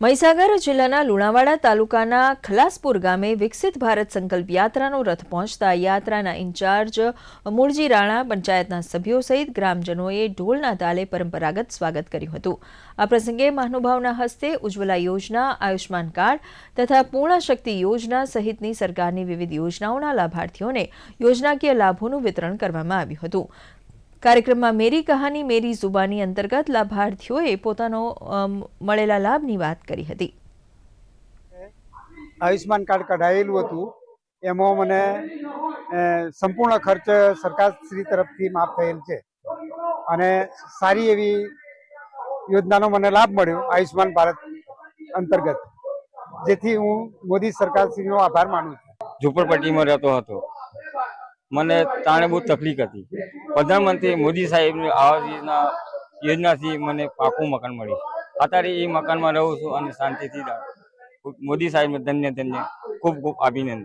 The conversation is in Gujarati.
મહીસાગર જિલ્લાના લુણાવાડા તાલુકાના ખલાસપુર ગામે વિકસિત ભારત સંકલ્પ યાત્રાનો રથ પહોંચતા યાત્રાના ઇન્ચાર્જ મૂળજી રાણા પંચાયતના સભ્યો સહિત ગ્રામજનોએ ઢોલના તાલે પરંપરાગત સ્વાગત કર્યું હતું. આ પ્રસંગે મહાનુભાવના હસ્તે ઉજ્જવલા યોજના, આયુષ્માન કાર્ડ તથા પૂર્ણ શક્તિ યોજના સહિતની સરકારની વિવિધ યોજનાઓના લાભાર્થીઓને યોજનાકીય લાભોનું વિતરણ કરવામાં આવ્યું હતું. કાર્યક્રમમાં મેરી કહાની મેરી જુબાની અંતર્ગત લાભાર્થીઓએ પોતાનો મળેલા લાભની વાત કરી હતી. આયુષ્માન કાર્ડ કઢાવેલું હતું. એમાં મને સંપૂર્ણ ખર્ચ સરકારશ્રી તરફથી માફ થયેલ છે. અને સારી એવી યોજનાનો મને લાભ મળ્યો આયુષ્માન ભારત અંતર્ગત. જેથી હું મોદી સરકારશ્રીનો આભાર માનું છું. ઝુંપડપટ્ટીમાં રહેતો હતો. મને તાણે બહુ તકલીફ હતી. પ્રધાનમંત્રી મોદી સાહેબની આવાસ યોજના યોજનાથી મને પાકું મકાન મળ્યું અત્યારે એ મકાનમાં રહું છું અને શાંતિથી. મોદી સાહેબને ધન્ય ધન્ય, ખૂબ ખૂબ અભિનંદન